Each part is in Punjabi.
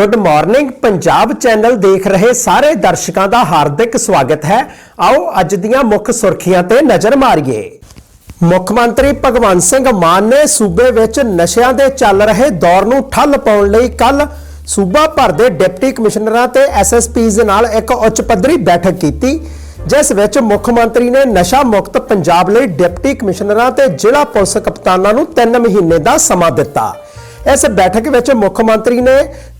ਗੁੱਡ ਮਾਰਨਿੰਗ ਪੰਜਾਬ ਚੈਨਲ ਦੇਖ ਰਹੇ ਸਾਰੇ ਦਰਸ਼ਕਾਂ ਦਾ ਹਾਰਦਿਕ ਸਵਾਗਤ ਹੈ। ਆਓ ਅੱਜ ਦੀਆਂ ਮੁੱਖ ਸੁਰਖੀਆਂ ਤੇ ਨਜ਼ਰ ਮਾਰੀਏ। ਮੁੱਖ ਮੰਤਰੀ ਭਗਵੰਤ ਸਿੰਘ ਮਾਨ ਨੇ ਸੂਬੇ ਵਿੱਚ ਨਸ਼ਿਆਂ ਦੇ ਚੱਲ ਰਹੇ ਦੌਰ ਨੂੰ ਠੱਲ ਪਾਉਣ ਲਈ ਕੱਲ ਸੂਬਾ ਭਰ ਦੇ ਡਿਪਟੀ ਕਮਿਸ਼ਨਰਾਂ ਤੇ ਐਸਐਸਪੀਜ਼ ਨਾਲ ਇੱਕ ਉੱਚ ਪੱਧਰੀ ਬੈਠਕ ਕੀਤੀ, ਜਿਸ ਵਿੱਚ ਮੁੱਖ ਮੰਤਰੀ ਨੇ ਨਸ਼ਾ ਮੁਕਤ ਪੰਜਾਬ ਲਈ ਡਿਪਟੀ ਕਮਿਸ਼ਨਰਾਂ ਤੇ ਜ਼ਿਲ੍ਹਾ ਪੁਲਿਸ ਕਪਤਾਨਾਂ ਨੂੰ 3 ਮਹੀਨੇ ਦਾ ਸਮਾਂ ਦਿੱਤਾ। ਇਸ ਬੈਠਕ ਵਿੱਚ ਮੁੱਖ ਮੰਤਰੀ ਨੇ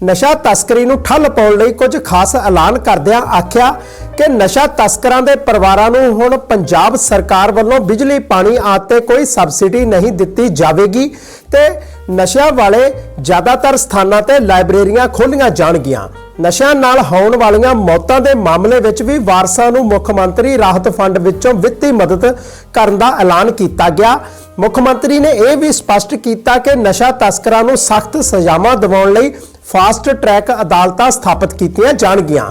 ਨਸ਼ਾ ਤਸਕਰੀ ਨੂੰ ਠੱਲ ਪਾਉਣ ਲਈ ਕੁਝ ਖਾਸ ਐਲਾਨ ਕਰਦਿਆਂ ਆਖਿਆ ਕਿ ਨਸ਼ਾ ਤਸਕਰਾਂ ਦੇ ਪਰਿਵਾਰਾਂ ਨੂੰ ਹੁਣ ਪੰਜਾਬ ਸਰਕਾਰ ਵੱਲੋਂ ਬਿਜਲੀ, ਪਾਣੀ ਆਦਿ 'ਤੇ ਕੋਈ ਸਬਸਿਡੀ ਨਹੀਂ ਦਿੱਤੀ ਜਾਵੇਗੀ ਤੇ ਨਸ਼ਿਆਂ ਵਾਲੇ ਜ਼ਿਆਦਾਤਰ ਸਥਾਨਾਂ ਤੇ ਲਾਇਬ੍ਰੇਰੀਆਂ ਖੋਲੀਆਂ ਜਾਣਗੀਆਂ। ਨਸ਼ਿਆਂ ਨਾਲ ਹੋਣ ਵਾਲੀਆਂ ਮੌਤਾਂ ਦੇ ਮਾਮਲੇ ਵਿੱਚ ਵੀ ਵਾਰਸਾਂ ਨੂੰ ਮੁੱਖ ਮੰਤਰੀ ਰਾਹਤ ਫੰਡ ਵਿੱਚੋਂ ਵਿੱਤੀ ਮਦਦ ਕਰਨ ਦਾ ਐਲਾਨ ਕੀਤਾ ਗਿਆ। ਮੁੱਖ ਮੰਤਰੀ ਨੇ ਇਹ ਵੀ ਸਪਸ਼ਟ ਕੀਤਾ ਕਿ ਨਸ਼ਾ ਤਸਕਰਾਂ ਨੂੰ ਸਖਤ ਸਜ਼ਾਵਾਂ ਦਿਵਾਉਣ ਲਈ ਫਾਸਟ ਟਰੈਕ ਅਦਾਲਤਾਂ ਸਥਾਪਿਤ ਕੀਤੀਆਂ ਜਾਣਗੀਆਂ।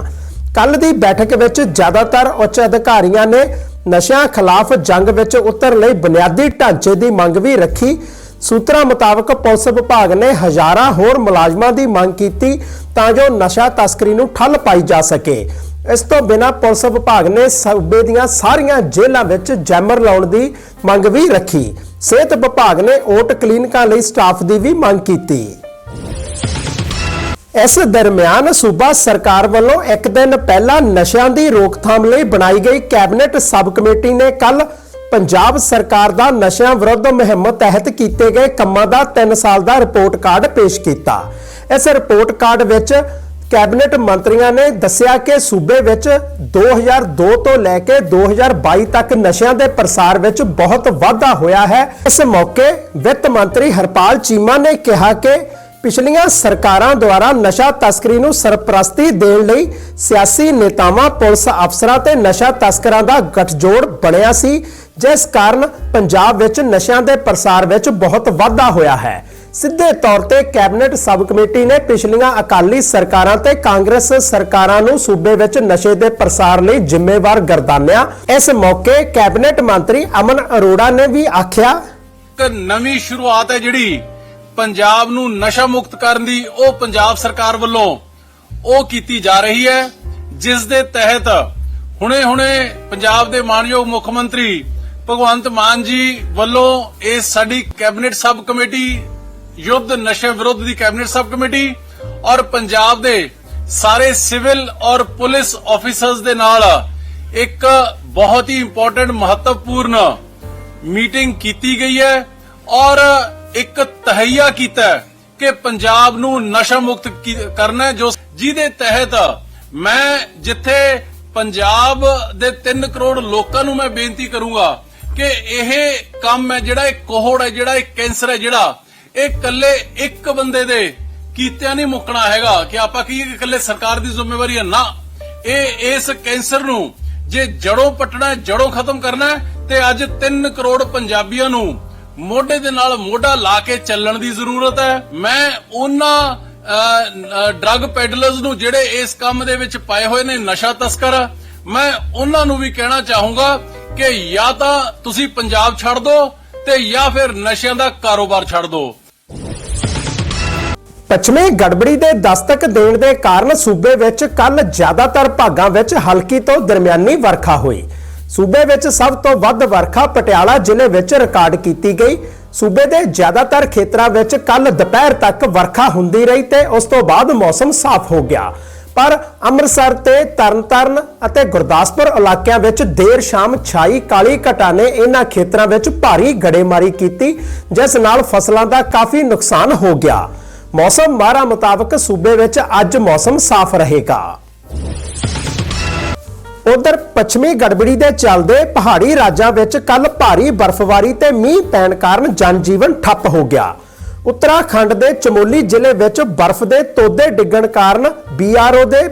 ਕੱਲ ਦੀ ਬੈਠਕ ਵਿੱਚ ਜ਼ਿਆਦਾਤਰ ਉੱਚ ਅਧਿਕਾਰੀਆਂ ਨੇ ਨਸ਼ਿਆਂ ਖਿਲਾਫ ਜੰਗ ਵਿੱਚ ਉਤਰ ਲਈ ਬੁਨਿਆਦੀ ਢਾਂਚੇ ਦੀ ਮੰਗ ਵੀ ਰੱਖੀ। ਸੂਤਰਾਂ ਮੁਤਾਬਕ ਪੁਲਿਸ ਵਿਭਾਗ ਨੇ ਹਜ਼ਾਰਾਂ ਹੋਰ ਮੁਲਾਜ਼ਮਾਂ ਦੀ ਮੰਗ ਕੀਤੀ ਤਾਂ ਜੋ ਨਸ਼ਾ ਤਸਕਰੀ ਨੂੰ ਠੱਲ ਪਾਈ ਜਾ ਸਕੇ। ਇਸ ਤੋਂ ਬਿਨਾਂ ਪੁਲਿਸ ਵਿਭਾਗ ਨੇ ਸੂਬੇ ਦੀਆਂ ਸਾਰੀਆਂ ਜੇਲ੍ਹਾਂ ਵਿੱਚ ਜੈਮਰ ਲਾਉਣ ਦੀ ਮੰਗ ਵੀ ਰੱਖੀ। ਸਿਹਤ ਵਿਭਾਗ ਨੇ ਓਟ ਕਲੀਨਿਕਾਂ ਲਈ ਸਟਾਫ ਦੀ ਵੀ ਮੰਗ ਕੀਤੀ। ਇਸ ਦਰਮਿਆਨ ਸੂਬਾ ਸਰਕਾਰ ਵੱਲੋਂ ਇੱਕ ਦਿਨ ਪਹਿਲਾਂ ਨਸ਼ਿਆਂ ਦੀ ਰੋਕਥਾਮ ਲਈ ਬਣਾਈ ਗਈ ਕੈਬਨਿਟ ਸਬ ਕਮੇਟੀ ਨੇ ਕੱਲ ਪੰਜਾਬ ਸਰਕਾਰ ਦਾ ਨਸ਼ਿਆਂ ਵਿਰੁੱਧ ਮੁਹਿੰਮ ਤਹਿਤ ਕੀਤੇ ਗਏ ਕੰਮਾਂ ਦਾ 3 ਸਾਲ ਦਾ ਰਿਪੋਰਟ ਕਾਰਡ ਪੇਸ਼ ਕੀਤਾ। ਇਸ ਰਿਪੋਰਟ ਕਾਰਡ ਵਿੱਚ ਕੈਬਨਿਟ ਮੰਤਰੀਆਂ ਨੇ ਦੱਸਿਆ ਕਿ ਸੂਬੇ ਵਿੱਚ 2002 ਤੋਂ ਲੈ ਕੇ 2022 ਤੱਕ ਨਸ਼ਿਆਂ ਦੇ ਪ੍ਰਸਾਰ ਵਿੱਚ ਬਹੁਤ ਵਾਧਾ ਹੋਇਆ ਹੈ। ਇਸ ਮੌਕੇ ਵਿੱਤ ਮੰਤਰੀ ਹਰਪਾਲ ਚੀਮਾ ਨੇ ਕਿਹਾ ਕਿ ਪਿਛਲੀਆਂ ਸਰਕਾਰਾਂ ਦੁਆਰਾ ਨਸ਼ਾ ਤਸਕਰੀ ਨੂੰ ਸਰਪ੍ਰਸਤੀ ਦੇਣ ਲਈ ਸਿਆਸੀ ਨੇਤਾਵਾਂ, ਪੁਲਿਸ ਅਫਸਰਾਂ ਤੇ ਨਸ਼ਾ ਤਸਕਰਾਂ ਦਾ ਗਠਜੋੜ ਬਣਿਆ ਸੀ। ਜਿਸ ਕਾਰਨ ਪੰਜਾਬ ਵਿੱਚ ਨਸ਼ਿਆਂ ਦੇ ਪ੍ਰਸਾਰ ਵਿੱਚ ਬਹੁਤ ਵਾਧਾ ਹੋਇਆ ਹੈ। ਸਿੱਧੇ ਤੌਰ ਤੇ ਕੈਬਨਿਟ ਸਬ ਕਮੇਟੀ ਨੇ ਪਿਛਲੀਆਂ ਅਕਾਲੀ ਸਰਕਾਰਾਂ ਤੇ ਕਾਂਗਰਸ ਸਰਕਾਰਾਂ ਨੂੰ ਸੂਬੇ ਵਿੱਚ ਨਸ਼ੇ ਦੇ ਪ੍ਰਸਾਰ ਲਈ ਜ਼ਿੰਮੇਵਾਰ ਗਰਦਾਨਿਆ। ਇਸ ਮੌਕੇ ਕੈਬਨਿਟ ਮੰਤਰੀ ਅਮਨ ਅਰੋੜਾ ਨੇ ਵੀ ਆਖਿਆ, ਇੱਕ ਨਵੀਂ ਸ਼ੁਰੂਆਤ ਹੈ ਜਿਹੜੀ ਪੰਜਾਬ ਨੂੰ ਨਸ਼ਾ ਮੁਕਤ ਕਰਨ ਦੀ, ਉਹ ਪੰਜਾਬ ਸਰਕਾਰ ਵੱਲੋਂ ਉਹ ਕੀਤੀ ਜਾ ਰਹੀ ਹੈ, ਜਿਸ ਦੇ ਤਹਿਤ ਹੁਣੇ-ਹੁਣੇ ਪੰਜਾਬ ਦੇ ਮਾਨਯੋਗ ਮੁੱਖ ਮੰਤਰੀ ਭਗਵੰਤ ਮਾਨ ਜੀ ਵੱਲੋਂ ਇਹ ਸਾਡੀ ਕੈਬਨਿਟ ਸਬ ਕਮੇਟੀ, ਯੁੱਧ ਨਸ਼ੇ ਵਿਰੁੱਧ ਦੀ ਕੈਬਨਿਟ ਸਬ ਕਮੇਟੀ ਔਰ ਪੰਜਾਬ ਦੇ ਸਾਰੇ ਸਿਵਲ ਔਰ ਪੁਲਿਸ ਆਫੀਸਰਸ ਦੇ ਨਾਲ ਇੱਕ ਬਹੁਤ ਹੀ ਇੰਪੋਰਟੈਂਟ ਮਹੱਤਵਪੂਰਨ ਮੀਟਿੰਗ ਕੀਤੀ ਗਈ ਹੈ ਔਰ ਇੱਕ ਤਹਈਆ ਕੀਤਾ ਕਿ ਪੰਜਾਬ ਨੂੰ ਨਸ਼ਾ ਮੁਕਤ ਕਰਨਾ ਹੈ, ਜੋ ਜਿਹਦੇ ਤਹਿਤ ਮੈਂ ਜਿੱਥੇ ਪੰਜਾਬ ਦੇ 3 ਕਰੋੜ ਲੋਕਾਂ ਨੂੰ ਮੈਂ ਬੇਨਤੀ ਕਰੂੰਗਾ ਕਿ ਇਹ ਕੰਮ ਹੈ, ਜਿਹੜਾ ਇਹ ਕੋਹੜ ਹੈ, ਜਿਹੜਾ ਇਹ ਕੈਂਸਰ ਹੈ, ਜਿਹੜਾ ਇਹ ਇਕੱਲੇ ਇੱਕ ਬੰਦੇ ਦੇ ਕੀਤਿਆਂ ਨਹੀਂ ਮੁੱਕਣਾ ਹੈਗਾ ਕਿ ਆਪਾਂ ਕਹੀਏ ਕਿ ਇਕੱਲੇ ਸਰਕਾਰ ਦੀ ਜ਼ਿੰਮੇਵਾਰੀ ਹੈ? ਨਾ। ਇਹ ਇਸ ਕੈਂਸਰ ਨੂੰ ਜੇ ਜੜੋਂ ਪਟਣਾ ਜੜੋਂ ਖਤਮ ਕਰਨਾ ਤੇ ਅੱਜ 3 ਕਰੋੜ ਪੰਜਾਬੀਆਂ ਨੂੰ ਮੋਢੇ ਦੇ ਨਾਲ ਮੋਢਾ ਲਾ ਕੇ ਚੱਲਣ ਦੀ ਜ਼ਰੂਰਤ ਹੈ। ਮੈਂ ਉਹਨਾਂ ਡਰੱਗ ਪੈਡਲਰਸ ਨੂੰ ਜਿਹੜੇ ਇਸ ਕੰਮ ਦੇ ਵਿੱਚ ਪਾਏ ਹੋਏ ਨੇ, ਨਸ਼ਾ ਤਸਕਰ, ਮੈਂ ਉਹਨਾਂ ਨੂੰ ਵੀ ਕਹਿਣਾ ਚਾਹੂੰਗਾ ਕਿ ਜਾਂ ਤਾਂ ਤੁਸੀਂ ਪੰਜਾਬ ਛੱਡ ਦਿਓ ਤੇ ਜਾਂ ਫਿਰ ਨਸ਼ਿਆਂ ਦਾ ਕਾਰੋਬਾਰ ਛੱਡ ਦਿਓ ਪੱਛਮੀ ਗੜਬੜੀ ਦੇ ਦਸਤਕ ਦੇਣ ਦੇ ਕਾਰਨ ਸੂਬੇ ਵਿੱਚ ਕੱਲ ਜ਼ਿਆਦਾਤਰ ਭਾਗਾਂ ਵਿੱਚ ਹਲਕੀ ਤੋਂ ਦਰਮਿਆਨੀ ਵਰਖਾ ਹੋਈ। ਸੂਬੇ ਵਿੱਚ ਸਭ ਤੋਂ ਵੱਧ ਵਰਖਾ ਪਟਿਆਲਾ ਜ਼ਿਲ੍ਹੇ ਵਿੱਚ ਰਿਕਾਰਡ ਕੀਤੀ ਗਈ। ਸੂਬੇ ਦੇ ਜ਼ਿਆਦਾਤਰ ਖੇਤਰਾਂ ਵਿੱਚ ਕੱਲ ਦੁਪਹਿਰ ਤੱਕ ਵਰਖਾ ਹੁੰਦੀ ਰਹੀ ਤੇ ਉਸ ਤੋਂ ਬਾਅਦ ਮੌਸਮ ਸਾਫ਼ ਹੋ ਗਿਆ। ਪਰ ਅੰਮ੍ਰਿਤਸਰ ਤੇ ਤਰਨਤਾਰਨ ਅਤੇ ਗੁਰਦਾਸਪੁਰ ਇਲਾਕਿਆਂ ਵਿੱਚ ਦੇਰ ਸ਼ਾਮ ਛਾਈ ਕਾਲੀ ਘਟਾ ਨੇ ਇਹਨਾਂ ਖੇਤਰਾਂ ਵਿੱਚ ਭਾਰੀ ਗੜੇਮਾਰੀ ਕੀਤੀ, ਜਿਸ ਨਾਲ ਫਸਲਾਂ ਦਾ ਕਾਫੀ ਨੁਕਸਾਨ ਹੋ ਗਿਆ। ਮੌਸਮ ਮਾਹਰਾਂ ਮੁਤਾਬਕ ਸੂਬੇ ਵਿੱਚ ਅੱਜ ਮੌਸਮ ਸਾਫ਼ ਰਹੇਗਾ। ਉਧਰ ਪੱਛਮੀ ਗੜਬੜੀ ਦੇ ਚੱਲਦੇ ਪਹਾੜੀ ਰਾਜਾਂ ਵਿੱਚ ਕੱਲ ਭਾਰੀ ਬਰਫ਼ਬਾਰੀ ਤੇ ਮੀਂਹ ਪੈਣ ਕਾਰਨ ਜਨਜੀਵਨ ਠੱਪ ਹੋ ਗਿਆ। ਉੱਤਰਾਖੰਡ ਦੇ ਚਮੋਲੀ ਜ਼ਿਲ੍ਹੇ ਵਿੱਚ ਬਰਫ਼ ਦੇ ਤੋਦੇ ਡਿੱਗਣ ਕਾਰਨ ਬੀਆਰਓ ਦੇ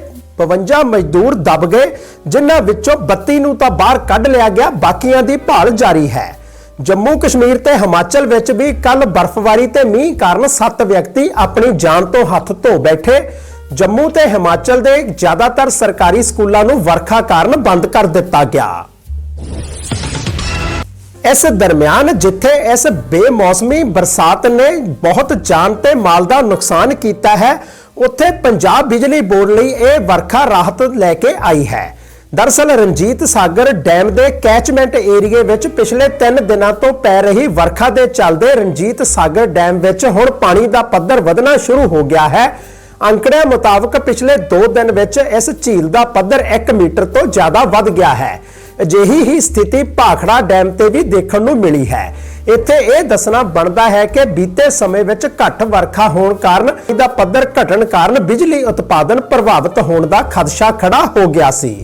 52 ਮਜ਼ਦੂਰ ਦਬ ਗਏ, ਜਿਨ੍ਹਾਂ ਵਿੱਚੋਂ 32 ਨੂੰ ਤਾਂ ਬਾਹਰ ਕੱਢ ਲਿਆ ਗਿਆ, ਬਾਕੀਆਂ ਦੀ ਭਾਲ ਜਾਰੀ ਹੈ। ਜੰਮੂ ਕਸ਼ਮੀਰ ਤੇ ਹਿਮਾਚਲ ਵਿੱਚ ਵੀ ਕੱਲ ਬਰਫ਼ਬਾਰੀ ਤੇ ਮੀਂਹ ਕਾਰਨ 7 ਵਿਅਕਤੀ ਆਪਣੀ ਜਾਨ ਤੋਂ ਹੱਥ ਧੋ ਬੈਠੇ। ਜੰਮੂ ਤੇ ਹਿਮਾਚਲ ਦੇ ਜ਼ਿਆਦਾਤਰ ਸਰਕਾਰੀ ਸਕੂਲਾਂ ਨੂੰ ਵਰਖਾ ਕਾਰਨ ਬੰਦ ਕਰ ਦਿੱਤਾ ਗਿਆ। ਇਸ ਦਰਮਿਆਨ ਜਿੱਥੇ ਇਸ ਬੇਮੌਸਮੀ ਬਰਸਾਤ ਨੇ ਬਹੁਤ ਜਾਨ ਤੇ ਮਾਲ ਦਾ ਨੁਕਸਾਨ ਕੀਤਾ ਹੈ ਉੱਥੇ ਪੰਜਾਬ ਬਿਜਲੀ ਬੋਰਡ ਲਈ ਇਹ ਵਰਖਾ ਰਾਹਤ ਲੈ ਕੇ ਆਈ ਹੈ। ਦਰਸਲ ਰਣਜੀਤ ਸਾਗਰ ਡੈਮ ਦੇ ਕੈਚਮੈਂਟ ਏਰੀਏ ਵਿੱਚ ਪਿਛਲੇ 3 ਦਿਨਾਂ ਤੋਂ ਪੈ ਰਹੀ ਵਰਖਾ ਦੇ ਚੱਲਦੇ ਰਣਜੀਤ ਸਾਗਰ ਡੈਮ ਵਿੱਚ ਹੁਣ ਪਾਣੀ ਦਾ ਪੱਧਰ ਵਧਣਾ ਸ਼ੁਰੂ ਹੋ ਗਿਆ ਹੈ। ਅੰਕੜਿਆਂ ਮੁਤਾਬਕ ਪਿਛਲੇ 2 ਦਿਨ ਵਿੱਚ ਇਸ ਝੀਲ ਦਾ ਪੱਧਰ 1 ਮੀਟਰ ਤੋਂ ਜ਼ਿਆਦਾ ਵੱਧ ਗਿਆ ਹੈ। ਅਜਿਹੀ ਹੀ ਸਥਿਤੀ ਭਾਖੜਾ ਡੈਮ ਤੇ ਵੀ ਦੇਖਣ ਨੂੰ ਮਿਲੀ ਹੈ। ਇੱਥੇ ਇਹ ਦੱਸਣਾ ਬਣਦਾ ਹੈ ਕਿ ਬੀਤੇ ਸਮੇਂ ਵਿੱਚ ਘੱਟ ਵਰਖਾ ਹੋਣ ਕਾਰਨ ਇਹਦਾ ਪੱਧਰ ਘਟਣ ਕਾਰਨ ਬਿਜਲੀ ਉਤਪਾਦਨ ਪ੍ਰਭਾਵਿਤ ਹੋਣ ਦਾ ਖਦਸ਼ਾ ਖੜਾ ਹੋ ਗਿਆ ਸੀ।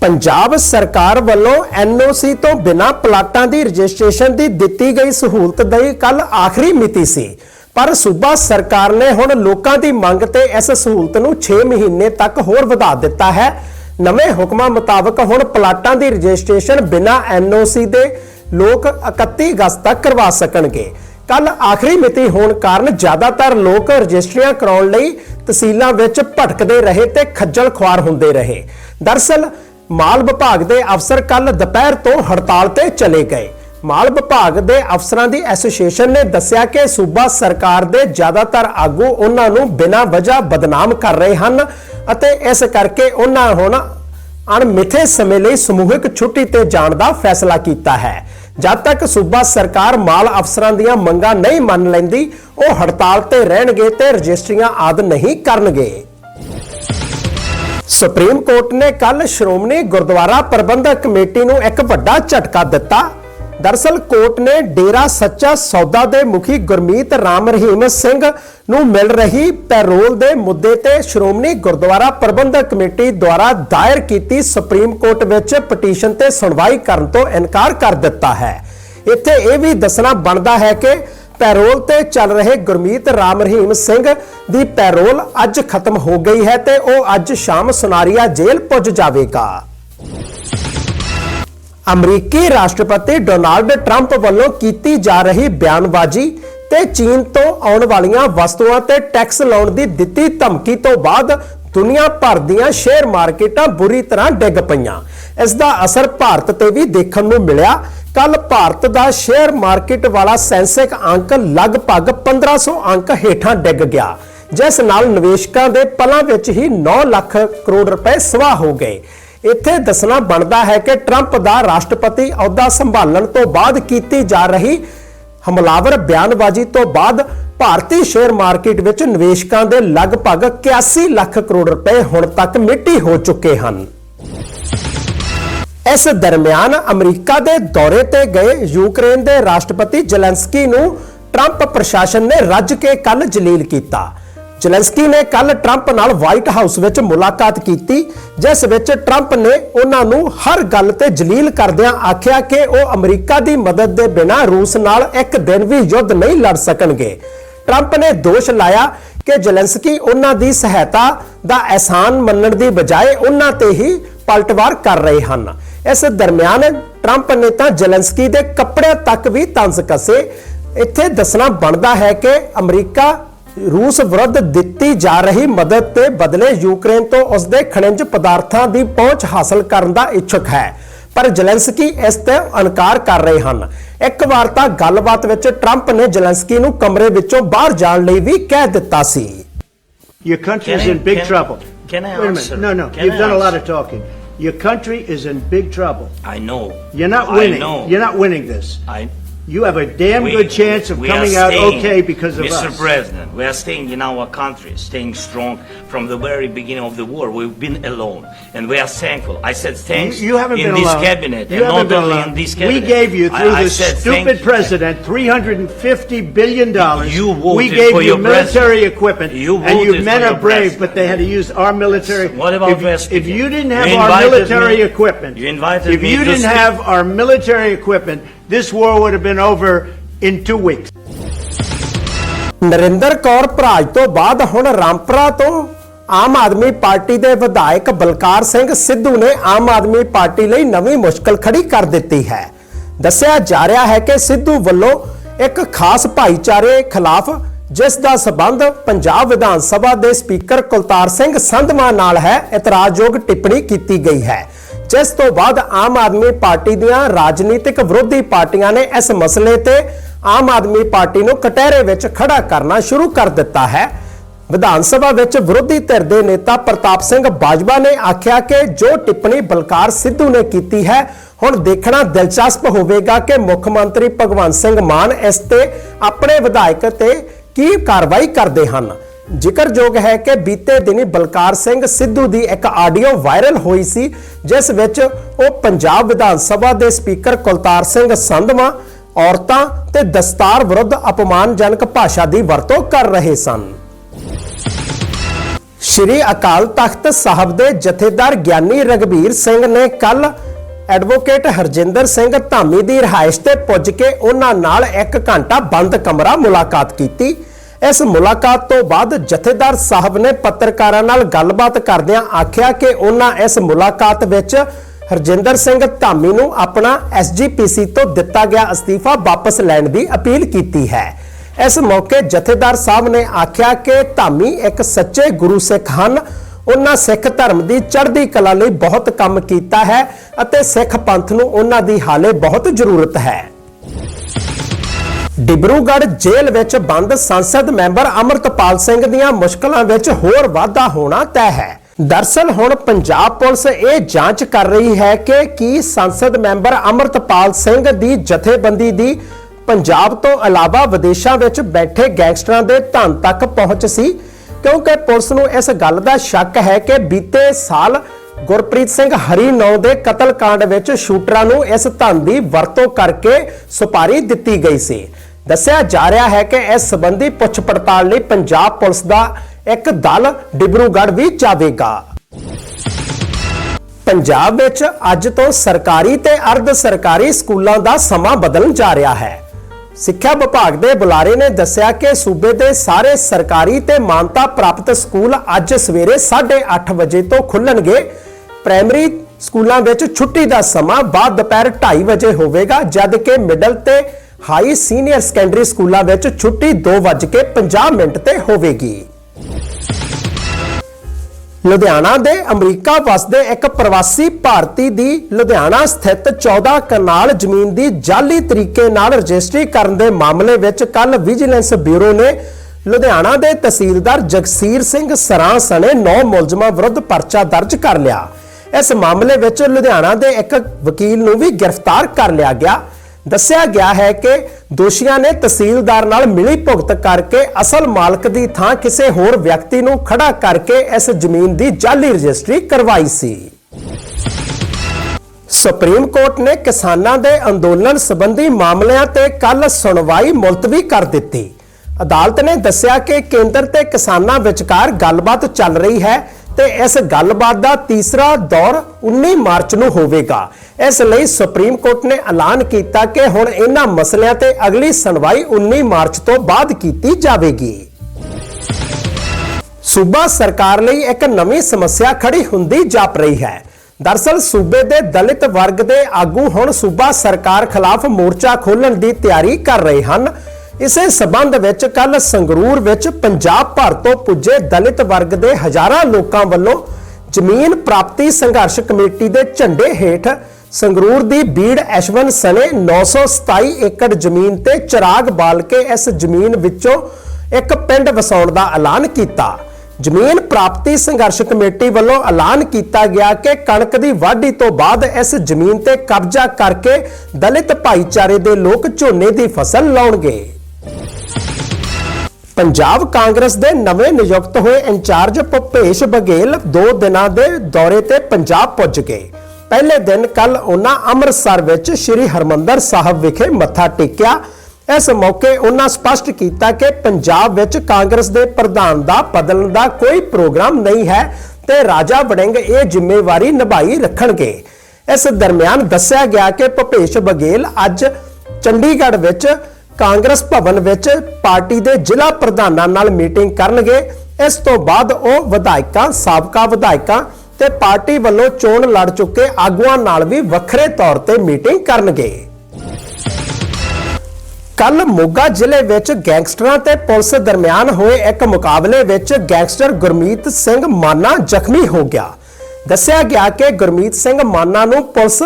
ਪੰਜਾਬ ਸਰਕਾਰ ਵੱਲੋਂ ਐਨਓਸੀ ਤੋਂ ਬਿਨਾਂ ਪਲਾਟਾਂ ਦੀ ਰਜਿਸਟ੍ਰੇਸ਼ਨ ਦੀ ਦਿੱਤੀ ਗਈ ਸਹੂਲਤ ਦੀ ਕੱਲ ਆਖਰੀ ਮਿਤੀ ਸੀ। ਪਰ ਸੂਬਾ ਸਰਕਾਰ ਨੇ ਹੁਣ ਲੋਕਾਂ ਦੀ ਮੰਗ ਤੇ ਇਸ ਸਹੂਲਤ ਨੂੰ 6 ਮਹੀਨੇ ਤੱਕ ਹੋਰ ਵਧਾ ਦਿੱਤਾ ਹੈ। ਨਵੇਂ ਹੁਕਮਾਂ ਮੁਤਾਬਕ ਹੁਣ ਪਲਾਟਾਂ ਦੀ ਰਜਿਸਟ੍ਰੇਸ਼ਨ ਬਿਨਾਂ ਐਨਓਸੀ ਦੇ ਲੋਕ 31 ਅਗਸਤ ਤੱਕ ਕਰਵਾ ਸਕਣਗੇ। ਕੱਲ ਆਖਰੀ ਮਿਤੀ ਹੋਣ ਕਾਰਨ ਜ਼ਿਆਦਾਤਰ ਲੋਕ ਰਜਿਸਟਰੀਆਂ ਕਰਾਉਣ ਲਈ ਤਹਿਸੀਲਾਂ ਵਿੱਚ ਭਟਕਦੇ ਰਹੇ ਤੇ ਖੱਜਲ ਖੁਆਰ ਹੁੰਦੇ ਰਹੇ। ਦਰਸਲ, ਮਾਲ ਵਿਭਾਗ ਦੇ ਅਫਸਰ ਕੱਲ ਦੁਪਹਿਰ ਤੋਂ ਹੜਤਾਲ ਤੇ ਚਲੇ ਗਏ। ਮਾਲ ਵਿਭਾਗ ਦੇ ਅਫਸਰਾਂ ਦੀ ਐਸੋਸੀਏਸ਼ਨ ਨੇ ਦੱਸਿਆ ਕਿ ਸੂਬਾ ਸਰਕਾਰ ਦੇ ਜ਼ਿਆਦਾਤਰ ਆਗੂ ਉਹਨਾਂ ਨੂੰ ਬਿਨਾਂ ਵਜ੍ਹਾ ਬਦਨਾਮ ਕਰ ਰਹੇ ਹਨ ਅਤੇ ਇਸ ਕਰਕੇ ਉਹਨਾਂ ਹੁਣ ਅਣਮਿੱਥੇ ਸਮੇਂ ਲਈ ਸਮੂਹਿਕ ਛੁੱਟੀ ਤੇ ਜਾਣ ਦਾ ਫੈਸਲਾ ਕੀਤਾ ਹੈ। ਜਦ ਤੱਕ ਸੂਬਾ ਸਰਕਾਰ ਮਾਲ ਅਫਸਰਾਂ ਦੀਆਂ ਮੰਗਾਂ ਨਹੀਂ ਮੰਨ ਲੈਂਦੀ, ਉਹ ਹੜਤਾਲ ਤੇ ਰਹਿਣਗੇ ਤੇ ਰਜਿਸਟਰੀਆਂ ਆਦ ਨਹੀਂ ਕਰਨਗੇ। ਸੁਪਰੀਮ ਕੋਰਟ ਨੇ ਕੱਲ ਸ਼੍ਰੋਮਣੀ ਗੁਰਦੁਆਰਾ ਪ੍ਰਬੰਧਕ ਕਮੇਟੀ ਨੂੰ ਇੱਕ ਵੱਡਾ ਝਟਕਾ ਦਿੱਤਾ। ਦਰਸਲ ਕੋਰਟ ਨੇ ਡੇਰਾ ਸੱਚਾ ਸੌਦਾ ਦੇ ਮੁਖੀ ਗੁਰਮੀਤ ਰਾਮ ਰਹੀਮ ਸਿੰਘ ਨੂੰ ਮਿਲ ਰਹੀ ਪੈਰੋਲ ਦੇ ਮੁੱਦੇ ਤੇ ਸ਼੍ਰੋਮਣੀ ਗੁਰਦੁਆਰਾ ਪ੍ਰਬੰਧਕ ਕਮੇਟੀ ਦੁਆਰਾ ਦਾਇਰ ਕੀਤੀ ਸੁਪਰੀਮ ਕੋਰਟ ਵਿੱਚ ਪਟੀਸ਼ਨ ਤੇ ਸੁਣਵਾਈ ਕਰਨ ਤੋਂ ਇਨਕਾਰ ਕਰ ਦਿੱਤਾ ਹੈ। ਇੱਥੇ ਇਹ ਵੀ ਦੱਸਣਾ ਬਣਦਾ ਹੈ ਕਿ ਪੈਰੋਲ ਤੇ ਚੱਲ ਰਹੇ ਗੁਰਮੀਤ ਰਾਮ ਰਹੀਮ ਸਿੰਘ ਦੀ ਪੈਰੋਲ ਅੱਜ ਖਤਮ ਹੋ ਗਈ ਹੈ ਤੇ ਉਹ ਅੱਜ ਸ਼ਾਮ ਸੁਨਾਰੀਆ ਜੇਲ੍ਹ ਪੁੱਜ ਜਾਵੇਗਾ। ਅਮਰੀਕੀ ਰਾਸ਼ਟਰਪਤੀ ਡੋਨਾਲਡ ਟਰੰਪ ਵੱਲੋਂ ਕੀਤੀ ਜਾ ਰਹੀ ਬਿਆਨਬਾਜ਼ੀ ਤੇ ਚੀਨ ਤੋਂ ਆਉਣ ਵਾਲੀਆਂ ਵਸਤੂਆਂ ਤੇ ਟੈਕਸ ਲਾਉਣ ਦੀ ਦਿੱਤੀ ਧਮਕੀ ਤੋਂ ਬਾਅਦ ਦੁਨੀਆ ਭਰ ਦੀਆਂ ਸ਼ੇਅਰ ਮਾਰਕੀਟਾਂ ਬੁਰੀ ਤਰ੍ਹਾਂ ਡਿੱਗ ਪਈਆਂ। ਇਸ ਦਾ ਅਸਰ ਭਾਰਤ ਤੇ ਵੀ ਦੇਖਣ ਨੂੰ ਮਿਲਿਆ। ਕੱਲ ਭਾਰਤ ਦਾ ਸ਼ੇਅਰ ਮਾਰਕੀਟ ਵਾਲਾ ਸੈਂਸੈਕ ਅੰਕ ਲਗਭਗ 1500 ਅੰਕ ਹੇਠਾਂ ਡਿੱਗ ਗਿਆ, ਜਿਸ ਨਾਲ ਨਿਵੇਸ਼ਕਾਂ ਦੇ ਪਲਾਂ ਵਿੱਚ ਹੀ 9 ਲੱਖ ਕਰੋੜ ਰੁਪਏ ਸਵਾਹ ਹੋ ਗਏ। ਇੱਥੇ ਦੱਸਣਾ ਬਣਦਾ ਹੈ ਕਿ ਟਰੰਪ ਦਾ ਰਾਸ਼ਟਰਪਤੀ ਅਹੁਦਾ ਸੰਭਾਲਣ ਤੋਂ ਬਾਅਦ ਕੀਤੀ ਜਾ ਰਹੀ ਹਮਲਾਵਰ ਬਿਆਨਬਾਜ਼ੀ ਤੋਂ ਬਾਅਦ ਭਾਰਤੀ ਸ਼ੇਅਰ ਮਾਰਕੀਟ ਵਿੱਚ ਨਿਵੇਸ਼ਕਾਂ ਦੇ ਲਗਭਗ 81 ਲੱਖ ਕਰੋੜ ਰੁਪਏ ਹੁਣ ਤੱਕ ਮਿੱਟੀ ਹੋ ਚੁੱਕੇ ਹਨ। ਇਸ ਦਰਮਿਆਨ ਅਮਰੀਕਾ ਦੇ ਦੌਰੇ ਤੇ ਗਏ ਯੂਕਰੇਨ ਦੇ ਰਾਸ਼ਟਰਪਤੀ ਜ਼ੈਲੈਂਸਕੀ ਨੂੰ ਟਰੰਪ ਪ੍ਰਸ਼ਾਸਨ ਨੇ ਰੱਜ ਕੇ ਕੱਲ ਜਲੀਲ ਕੀਤਾ। ਜ਼ੈਲੈਂਸਕੀ ਨੇ ਕੱਲ ਟਰੰਪ ਨਾਲ ਵਾਈਟ ਹਾਊਸ ਵਿੱਚ ਮੁਲਾਕਾਤ ਕੀਤੀ, ਜਿਸ ਵਿੱਚ ਟਰੰਪ ਨੇ ਉਹਨਾਂ ਨੂੰ ਹਰ ਗੱਲ ਤੇ ਜਲੀਲ ਕਰਦਿਆਂ ਆਖਿਆ ਕਿ ਉਹ ਅਮਰੀਕਾ ਦੀ ਮਦਦ ਦੇ ਬਿਨਾਂ ਰੂਸ ਨਾਲ ਇੱਕ ਦਿਨ ਵੀ ਯੁੱਧ ਨਹੀਂ ਲੜ ਸਕਣਗੇ। ਟਰੰਪ ਨੇ ਦੋਸ਼ ਲਾਇਆ ਕਿ ਜ਼ੈਲੈਂਸਕੀ ਉਹਨਾਂ ਦੀ ਸਹਾਇਤਾ ਦਾ ਅਹਿਸਾਨ ਮੰਨਣ ਦੀ ਬਜਾਏ ਉਹਨਾਂ ਤੇ ਹੀ ਪਲਟਵਾਰ ਕਰ ਰਹੇ ਹਨ। ਇਸ ਦਰਮਿਆਨ ਟਰੰਪ ਨੇ ਤਾਂ ਜ਼ੈਲੈਂਸਕੀ ਦੇ ਕੱਪੜਿਆਂ ਤੱਕ ਵੀ ਤੰਜ਼ ਕਸੇ। ਇੱਥੇ ਦੱਸਣਾ ਬਣਦਾ ਹੈ ਕਿ ਅਮਰੀਕਾ ਰੂਸ ਵਿਰੁੱਧ ਦਿੱਤੀ ਜਾ ਰਹੀ ਮਦਦ ਤੇ ਬਦਲੇ ਯੂਕਰੇਨ ਤੋਂ ਉਸ ਦੇ ਖਣਿਜ ਪਦਾਰਥਾਂ ਦੀ ਪਹੁੰਚ ਹਾਸਲ ਕਰਨ ਦਾ ਇੱਛੁਕ ਹੈ ਪਰ ਜ਼ੈਲੈਂਸਕੀ ਇਸ ਤੇ ਇਨਕਾਰ ਕਰ ਰਹੇ ਹਨ ਇੱਕ ਵਾਰ ਤਾਂ ਗੱਲਬਾਤ ਵਿੱਚ ਟਰੰਪ ਨੇ ਜ਼ੈਲੈਂਸਕੀ ਨੂੰ ਕਮਰੇ ਵਿੱਚੋਂ ਬਾਹਰ ਜਾਣ ਲਈ ਵੀ ਕਹਿ ਦਿੱਤਾ ਸੀ Your country is I- in big trouble. can I Wait a answer? minute. No, no. Can You've I done a lot answer? of talking. Your country is in big trouble. I know. You're not I winning. know. You're not winning this. I. You have a damn we- good chance of we are coming out staying, okay because of us. Mr. us. President, we are staying in our country, staying strong from the very beginning of the war. We've been alone, and we are thankful. I said thanks You, haven't in been this alone. cabinet, you and haven't not been only alone. in this We gave you I- through I this said thank stupid you. president 350 billion dollars. You voted we gave for you your military president. equipment, You and you men are brave, president. but they had to use our military. What about if, West if you didn't You have our invited military me- equipment, you invited if me you to didn't speak- have our military equipment, this war would have been over in two weeks. Narendra Kaur Bharaj ਤੋਂ ਬਾਅਦ ਹੁਣ ਰਾਮਪੁਰਾ ਤੋਂ ਆਮ ਆਦਮੀ ਪਾਰਟੀ ਦੇ ਵਿਧਾਇਕ ਬਲਕਾਰ ਸਿੰਘ ਸਿੱਧੂ ਨੇ ਆਮ ਆਦਮੀ ਪਾਰਟੀ ਲਈ ਨਵੀਂ ਮੁਸ਼ਕਲ ਖੜੀ ਕਰ ਦਿੱਤੀ ਹੈ ਦੱਸਿਆ ਜਾ ਰਿਹਾ ਹੈ ਕਿ ਸਿੱਧੂ ਵੱਲੋਂ ਇੱਕ ਖਾਸ ਭਾਈਚਾਰੇ ਖਿਲਾਫ ਜਿਸ ਦਾ ਸਬੰਧ ਪੰਜਾਬ ਵਿਧਾਨ ਸਭਾ ਦੇ ਸਪੀਕਰ ਕੁਲਤਾਰ ਸਿੰਘ ਸੰਧਵਾ ਨਾਲ ਹੈ, ਇਤਰਾਜ਼ਯੋਗ ਟਿੱਪਣੀ ਕੀਤੀ ਗਈ ਹੈ ਜਿਸ ਤੋਂ ਬਾਅਦ ਆਮ ਆਦਮੀ ਪਾਰਟੀ ਦੀਆਂ ਰਾਜਨੀਤਿਕ ਵਿਰੋਧੀ ਪਾਰਟੀਆਂ ਨੇ ਇਸ ਮਸਲੇ ਤੇ ਆਮ ਆਦਮੀ ਪਾਰਟੀ ਨੂੰ ਕਟਹਿਰੇ ਵਿੱਚ ਖੜਾ ਕਰਨਾ ਸ਼ੁਰੂ ਕਰ ਦਿੱਤਾ ਹੈ। ਵਿਧਾਨ ਸਭਾ ਵਿੱਚ ਵਿਰੋਧੀ ਧਿਰ ਦੇ ਨੇਤਾ ਪ੍ਰਤਾਪ ਸਿੰਘ ਬਾਜਵਾ ਨੇ ਆਖਿਆ ਕਿ ਜੋ ਟਿੱਪਣੀ ਬਲਕਾਰ ਸਿੱਧੂ ਨੇ ਕੀਤੀ ਹੈ, ਹੁਣ ਦੇਖਣਾ ਦਿਲਚਸਪ ਹੋਵੇਗਾ ਕਿ ਮੁੱਖ ਮੰਤਰੀ ਭਗਵੰਤ ਸਿੰਘ ਮਾਨ ਇਸ ਤੇ ਆਪਣੇ ਵਿਧਾਇਕ ਤੇ ਕੀ ਕਾਰਵਾਈ ਕਰਦੇ ਹਨ। ਜ਼ਿਕਰਯੋਗ ਹੈ ਕਿ ਬੀਤੇ ਦਿਨੀ ਬਲਕਾਰ ਸਿੰਘ ਸਿੱਧੂ ਦੀ ਇੱਕ ਆਡੀਓ ਵਾਇਰਲ ਹੋਈ ਸੀ, ਜਿਸ ਵਿੱਚ ਉਹ ਪੰਜਾਬ ਵਿਧਾਨ ਸਭਾ ਦੇ ਸਪੀਕਰ ਕੁਲਤਾਰ ਸਿੰਘ ਸੰਧਵਾ, ਔਰਤਾਂ ਤੇ ਦਸਤਾਰ ਵਿਰੁੱਧ ਅਪਮਾਨਜਨਕ ਭਾਸ਼ਾ ਦੀ ਵਰਤੋਂ ਕਰ ਰਹੇ ਸਨ। ਸ਼੍ਰੀ ਅਕਾਲ ਤਖਤ ਸਾਹਿਬ ਦੇ ਜਥੇਦਾਰ ਗਿਆਨੀ ਰਗਵੀਰ ਸਿੰਘ ਨੇ ਕੱਲ ਐਡਵੋਕੇਟ ਹਰਜਿੰਦਰ ਸਿੰਘ ਧਾਮੀ ਦੀ ਰਿਹਾਇਸ਼ ਤੇ ਪੁੱਜ ਕੇ ਉਹਨਾਂ ਨਾਲ 1 ਘੰਟਾ ਬੰਦ ਕਮਰਾ ਮੁਲਾਕਾਤ ਕੀਤੀ। ਇਸ ਮੁਲਾਕਾਤ ਤੋਂ ਬਾਅਦ ਜਥੇਦਾਰ ਸਾਹਿਬ ਨੇ ਪੱਤਰਕਾਰਾਂ ਨਾਲ ਗੱਲਬਾਤ ਕਰਦਿਆਂ ਆਖਿਆ ਕਿ ਉਹਨਾਂ ਇਸ ਮੁਲਾਕਾਤ ਵਿੱਚ ਹਰਜਿੰਦਰ ਸਿੰਘ ਧਾਮੀ ਨੂੰ ਆਪਣਾ ਐਸਜੀਪੀਸੀ ਤੋਂ ਦਿੱਤਾ ਗਿਆ ਅਸਤੀਫਾ ਵਾਪਸ ਲੈਣ ਦੀ ਅਪੀਲ ਕੀਤੀ ਹੈ। ਇਸ ਮੌਕੇ ਜਥੇਦਾਰ ਸਾਹਿਬ ਨੇ ਆਖਿਆ ਕਿ ਧਾਮੀ ਇੱਕ ਸੱਚੇ ਗੁਰੂ ਸਿੱਖ ਹਨ। ਉਹਨਾਂ ਸਿੱਖ ਧਰਮ ਦੀ ਚੜ੍ਹਦੀ ਕਲਾ ਲਈ ਬਹੁਤ ਕੰਮ ਕੀਤਾ ਹੈ ਅਤੇ ਸਿੱਖ ਪੰਥ ਨੂੰ ਉਹਨਾਂ ਦੀ ਹਾਲੇ ਬਹੁਤ ਜ਼ਰੂਰਤ ਹੈ। ਡਿਬਰੂਗੜ੍ਹ ਜੇਲ੍ਹ ਵਿੱਚ ਬੰਦ ਸੰਸਦ ਮੈਂਬਰ ਅਮਰਤਪਾਲ ਸਿੰਘ ਦੀਆਂ ਮੁਸ਼ਕਲਾਂ ਵਿੱਚ ਹੋਰ ਵਾਧਾ ਹੋਣਾ ਤੈਅ ਹੈ। ਦਰਸਲ ਹੁਣ ਪੰਜਾਬ ਪੁਲਿਸ ਇਹ ਜਾਂਚ ਕਰ ਰਹੀ ਹੈ ਕਿ ਕੀ ਸੰਸਦ ਮੈਂਬਰ ਅਮਰਤਪਾਲ ਸਿੰਘ ਦੀ ਜਥੇਬੰਦੀ ਦੀ ਪੰਜਾਬ ਤੋਂ ਇਲਾਵਾ ਵਿਦੇਸ਼ਾਂ ਵਿੱਚ ਬੈਠੇ ਗੈਂਗਸਟਰਾਂ ਦੇ ਧਨ ਤੱਕ ਪਹੁੰਚ ਸੀ, ਕਿਉਂਕਿ ਪੁਲਿਸ ਨੂੰ ਇਸ ਗੱਲ ਦਾ ਸ਼ੱਕ ਹੈ ਕਿ ਬੀਤੇ ਸਾਲ ਗੁਰਪ੍ਰੀਤ ਸਿੰਘ ਹਰੀ ਨੌ ਦੇ ਕਤਲकांड ਵਿੱਚ ਸ਼ੂਟਰਾਂ ਨੂੰ ਇਸ ਧਨ ਦੀ ਵਰਤੋਂ ਕਰਕੇ ਸੁਪਾਰੀ ਦਿੱਤੀ ਗਈ ਸੀ। ਦੱਸਿਆ ਜਾ ਰਿਹਾ ਹੈ ਕਿ ਇਸ ਸੰਬੰਧੀ ਪੁੱਛ ਪੜਤਾਲ ਲਈ ਪੰਜਾਬ ਪੁਲਿਸ ਦਾ ਇੱਕ ਦਲ ਡਿਬਰੂਗੜ੍ਹ ਵੀ ਜਾਵੇਗਾ। ਪੰਜਾਬ ਵਿੱਚ ਅੱਜ ਤੋਂ ਸਰਕਾਰੀ ਤੇ ਅਰਧ ਸਰਕਾਰੀ ਸਕੂਲਾਂ ਦਾ ਸਮਾਂ ਬਦਲਣ ਜਾ ਰਿਹਾ ਹੈ। ਸਿੱਖਿਆ ਵਿਭਾਗ ਦੇ ਬੁਲਾਰੇ ਨੇ ਦੱਸਿਆ ਕਿ ਸੂਬੇ ਦੇ ਸਾਰੇ ਸਰਕਾਰੀ ਤੇ ਮਾਨਤਾ ਪ੍ਰਾਪਤ ਸਕੂਲ ਅੱਜ ਸਵੇਰੇ 8:30 ਵਜੇ ਤੋਂ ਖੁੱਲਣਗੇ। ਪ੍ਰਾਇਮਰੀ ਸਕੂਲਾਂ ਵਿੱਚ ਛੁੱਟੀ ਦਾ ਸਮਾਂ ਬਾਅਦ ਦੁਪਹਿਰ 2:30 ਵਜੇ ਹੋਵੇਗਾ, ਜਦ ਕਿ ਮਿਡਲ ਤੇ ਹਾਈ ਸੀਨੀਅਰ ਸੈਕੰਡਰੀ ਸਕੂਲਾਂ ਵਿੱਚ ਛੁੱਟੀ 2:50 ਮਿੰਟ ਤੇ ਹੋਵੇਗੀ। ਲੁਧਿਆਣਾ ਦੇ ਅਮਰੀਕਾ ਵਸਦੇ ਇੱਕ ਪ੍ਰਵਾਸੀ ਭਾਰਤੀ ਦੀ ਲੁਧਿਆਣਾ ਸਥਿਤ 14 ਕਨਾਲ ਜ਼ਮੀਨ ਦੀ ਜਾਲੀ ਤਰੀਕੇ ਨਾਲ ਰਜਿਸਟਰੀ ਕਰਨ ਦੇ ਮਾਮਲੇ ਵਿੱਚ ਕੱਲ ਵਿਜੀਲੈਂਸ ਬਿਊਰੋ ਨੇ ਲੁਧਿਆਣਾ ਦੇ ਤਹਿਸੀਲਦਾਰ ਜਗਸੀਰ ਸਿੰਘ ਸਰਾਂ ਸਣੇ 9 ਮੁਲਜ਼ਮਾਂ ਵਿਰੁੱਧ ਪਰਚਾ ਦਰਜ ਕਰ ਲਿਆ। ਇਸ ਮਾਮਲੇ ਵਿੱਚ ਲੁਧਿਆਣਾ ਦੇ ਇੱਕ ਵਕੀਲ ਨੂੰ ਵੀ ਗ੍ਰਿਫਤਾਰ ਕਰ ਲਿਆ ਗਿਆ। ਦੱਸਿਆ ਗਿਆ ਹੈ ਕਿ ਦੋਸ਼ੀਆਂ ਨੇ ਤਹਿਸੀਲਦਾਰ ਨਾਲ ਮਿਲੀ ਭੁਗਤ ਕਰਕੇ ਅਸਲ ਮਾਲਕ ਦੀ ਥਾਂ ਕਿਸੇ ਹੋਰ ਵਿਅਕਤੀ ਨੂੰ ਖੜਾ ਕਰਕੇ ਇਸ ਜ਼ਮੀਨ ਦੀ ਜਾਲੀ ਰਜਿਸਟਰੀ ਕਰਵਾਈ ਸੀ। ਸੁਪਰੀਮ ਕੋਰਟ ਨੇ ਕਿਸਾਨਾਂ ਦੇ ਅੰਦੋਲਨ ਸੰਬੰਧੀ ਮਾਮਲਿਆਂ ਤੇ ਕੱਲ ਸੁਣਵਾਈ ਮੁਲਤਵੀ ਕਰ ਦਿੱਤੀ। ਅਦਾਲਤ ਨੇ ਦੱਸਿਆ ਕਿ ਕੇਂਦਰ ਤੇ ਕਿਸਾਨਾਂ ਵਿਚਕਾਰ ਗੱਲਬਾਤ ਚੱਲ ਰਹੀ ਹੈ ਤੇ ਇਸ ਗੱਲਬਾਤ ਦਾ ਤੀਸਰਾ ਦੌਰ 19 ਮਾਰਚ ਨੂੰ ਹੋਵੇਗਾ। ਇਸ ਲਈ ਸੁਪਰੀਮ ਕੋਰਟ ਨੇ ਐਲਾਨ ਕੀਤਾ ਕਿ ਹੁਣ ਇਹਨਾਂ ਮਸਲਿਆਂ ਤੇ ਅਗਲੀ ਸੁਣਵਾਈ 19 ਮਾਰਚ ਤੋਂ ਬਾਅਦ ਕੀਤੀ ਜਾਵੇਗੀ। ਸੂਬਾ ਸਰਕਾਰ ਲਈ ਇੱਕ ਨਵੀਂ ਸਮੱਸਿਆ ਖੜੀ ਹੁੰਦੀ ਜਾਪ ਰਹੀ ਹੈ। ਦਰਸਲ ਸੂਬੇ ਦੇ ਦਲਿਤ ਵਰਗ ਦੇ ਆਗੂ ਹੁਣ ਸੂਬਾ ਸਰਕਾਰ ਖਿਲਾਫ ਮੋਰਚਾ ਖੋਲਣ ਦੀ ਤਿਆਰੀ ਕਰ ਰਹੇ ਹਨ। ਇਸੇ ਸਬੰਧ ਵਿੱਚ ਕੱਲ ਸੰਗਰੂਰ ਵਿੱਚ ਪੰਜਾਬ ਭਰ ਤੋਂ ਪੁੱਜੇ ਦਲਿਤ ਵਰਗ ਦੇ ਹਜ਼ਾਰਾਂ ਲੋਕਾਂ ਵੱਲੋਂ ਜ਼ਮੀਨ ਪ੍ਰਾਪਤੀ ਸੰਘਰਸ਼ ਕਮੇਟੀ ਦੇ ਝੰਡੇ ਹੇਠ ਸੰਗਰੂਰ ਦੀ ਬੀੜ ਐਸ਼ਵਨ ਸਣੇ 927 ਏਕੜ ਜ਼ਮੀਨ ਤੇ ਚਿਰਾਗ ਬਾਲ ਕੇ ਇਸ ਜ਼ਮੀਨ ਵਿੱਚੋਂ ਇੱਕ ਪਿੰਡ ਵਸਾਉਣ ਦਾ ਐਲਾਨ ਕੀਤਾ। ਜ਼ਮੀਨ ਪ੍ਰਾਪਤੀ ਸੰਘਰਸ਼ ਕਮੇਟੀ ਵੱਲੋਂ ਐਲਾਨ ਕੀਤਾ ਗਿਆ ਕਿ ਕਣਕ ਦੀ ਵਾਢੀ ਤੋਂ ਬਾਅਦ ਇਸ ਜ਼ਮੀਨ ਤੇ ਕਬਜ਼ਾ ਕਰਕੇ ਦਲਿਤ ਭਾਈਚਾਰੇ ਦੇ ਲੋਕ ਝੋਨੇ ਦੀ ਫਸਲ ਲਾਉਣਗੇ। ਪੰਜਾਬ ਕਾਂਗਰਸ ਦੇ ਨਵੇਂ ਨਿਯੁਕਤ ਹੋਏ ਇੰਚਾਰਜ ਭੁਪੇਸ਼ ਬਘੇਲ 2 ਦਿਨਾਂ ਦੇ ਦੌਰੇ ਤੇ ਪੰਜਾਬ ਪੁੱਜ ਗਏ। ਪਹਿਲੇ ਦਿਨ ਕੱਲ ਉਹਨਾਂ ਅੰਮ੍ਰਿਤਸਰ ਵਿੱਚ ਸ੍ਰੀ ਹਰਮੰਦਰ ਸਾਹਿਬ ਵਿਖੇ ਮੱਥਾ ਟੇਕਿਆ। ਇਸ ਮੌਕੇ ਉਹਨਾਂ ਸਪਸ਼ਟ ਕੀਤਾ ਕਿ ਪੰਜਾਬ ਵਿੱਚ ਕਾਂਗਰਸ ਦੇ ਪ੍ਰਧਾਨ ਦਾ ਬਦਲਣ ਦਾ ਕੋਈ ਪ੍ਰੋਗਰਾਮ ਨਹੀਂ ਹੈ ਤੇ ਰਾਜਾ ਵੜਿੰਗ ਇਹ ਜ਼ਿੰਮੇਵਾਰੀ ਨਿਭਾਈ ਰੱਖਣਗੇ। ਇਸ ਦਰਮਿਆਨ ਦੱਸਿਆ ਗਿਆ ਕਿ ਭੁਪੇਸ਼ ਬਘੇਲ ਅੱਜ ਚੰਡੀਗੜ੍ਹ ਵਿੱਚ ਕਾਂਗਰਸ ਭਵਨ ਵਿੱਚ ਪਾਰਟੀ ਦੇ ਜ਼ਿਲ੍ਹਾ ਪ੍ਰਧਾਨਾਂ ਨਾਲ ਮੀਟਿੰਗ ਕਰਨਗੇ। ਇਸ ਤੋਂ ਬਾਅਦ ਉਹ ਵਿਧਾਇਕਾਂ, ਸਾਬਕਾ ਵਿਧਾਇਕਾਂ ਤੇ ਪਾਰਟੀ ਵੱਲੋਂ ਚੋਣ ਲੜ ਚੁੱਕੇ ਆਗੂਆਂ ਨਾਲ ਵੀ ਵੱਖਰੇ ਤੌਰ ਤੇ ਮੀਟਿੰਗ ਕਰਨਗੇ। ਕੱਲ ਮੋਗਾ ਜ਼ਿਲ੍ਹੇ ਵਿੱਚ ਗੈਂਗਸਟਰਾਂ ਤੇ ਪੁਲਿਸ ਦਰਮਿਆਨ ਹੋਏ ਇੱਕ ਮੁਕਾਬਲੇ ਵਿੱਚ ਗੈਂਗਸਟਰ ਗੁਰਮੀਤ ਸਿੰਘ ਮਾਨਾ ਜ਼ਖਮੀ ਹੋ ਗਿਆ। ਦੱਸਿਆ ਗਿਆ ਕਿ ਗੁਰਮੀਤ ਸਿੰਘ ਮਾਨਾ ਨੂੰ ਪੁਲਿਸ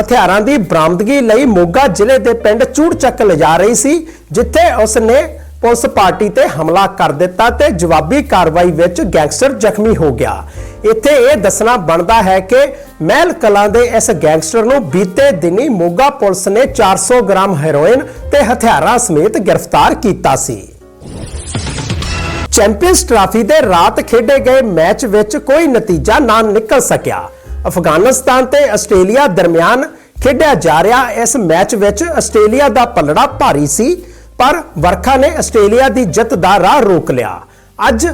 ਹਥਿਆਰਾਂ ਦੀ ਬਰਾਮਦਗੀ ਲਈ ਮੋਗਾ ਜ਼ਿਲ੍ਹੇ ਦੇ ਪਿੰਡ ਚੂੜਚੱਕ ਲਿਜਾ ਰਹੀ ਸੀ, ਜਿੱਥੇ ਉਸ ਨੇ ਪੁਲਿਸ ਪਾਰਟੀ ਤੇ ਹਮਲਾ ਕਰ ਦਿੱਤਾ ਤੇ ਜਵਾਬੀ ਕਾਰਵਾਈ ਵਿੱਚ ਗੈਂਗਸਟਰ ਜ਼ਖਮੀ ਹੋ ਗਿਆ। ਇੱਥੇ ਇਹ ਦੱਸਣਾ ਬਣਦਾ ਹੈ ਕਿ ਮਹਿਲ ਕਲਾਂ ਦੇ ਇਸ ਗੈਂਗਸਟਰ ਨੂੰ ਬੀਤੇ ਦਿਨੀ ਮੋਗਾ ਪੁਲਿਸ ਨੇ 400 ਗ੍ਰਾਮ ਹੈਰੋਇਨ ਤੇ ਹਥਿਆਰਾਂ ਸਮੇਤ ਗ੍ਰਿਫਤਾਰ ਕੀਤਾ ਸੀ। ਚੈਂਪੀਅਨਸ ਟਰਾਫੀ ਦੇ ਰਾਤ ਖੇਡੇ ਗਏ ਮੈਚ ਵਿੱਚ ਕੋਈ ਨਤੀਜਾ ਨਾ ਨਿਕਲ ਸਕਿਆ। ਅਫਗਾਨਿਸਤਾਨ ਤੇ ਆਸਟ੍ਰੇਲੀਆ ਦਰਮਿਆਨ ਖੇਡਿਆ ਜਾ ਰਿਹਾ। ਇਸ ਮੈਚ ਵਿੱਚ ਆਸਟ੍ਰੇਲੀਆ ਦਾ ਪਲੜਾ ਭਾਰੀ ਸੀ, ਪਰ ਵਰਖਾ ਨੇ ਆਸਟ੍ਰੇਲੀਆ ਦੀ ਜਿੱਤ ਦਾ ਰਾਹ ਰੋਕ ਲਿਆ। ਅੱਜ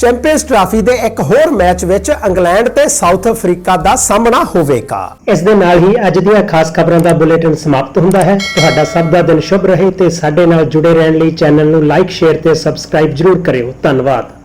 ਚੈਂਪੀਅਨਸ ਟਰਾਫੀ ਦੇ ਇੱਕ ਹੋਰ ਮੈਚ ਵਿੱਚ ਇੰਗਲੈਂਡ ਤੇ ਸਾਊਥ ਅਫਰੀਕਾ ਦਾ ਸਾਹਮਣਾ ਹੋਵੇਗਾ। ਇਸ ਦੇ ਨਾਲ ਹੀ ਅੱਜ ਦੀਆਂ ਖਾਸ ਖਬਰਾਂ ਦਾ ਬੁਲੇਟਿਨ ਸਮਾਪਤ ਹੁੰਦਾ ਹੈ। ਤੁਹਾਡਾ ਸਭ ਦਾ ਦਿਨ ਸ਼ੁਭ ਰਹੇ ਤੇ ਸਾਡੇ ਨਾਲ ਜੁੜੇ ਰਹਿਣ ਲਈ ਚੈਨਲ ਨੂੰ ਲਾਈਕ, ਸ਼ੇਅਰ ਤੇ ਸਬਸਕ੍ਰਾਈਬ ਜਰੂਰ ਕਰਿਓ। ਧੰਨਵਾਦ।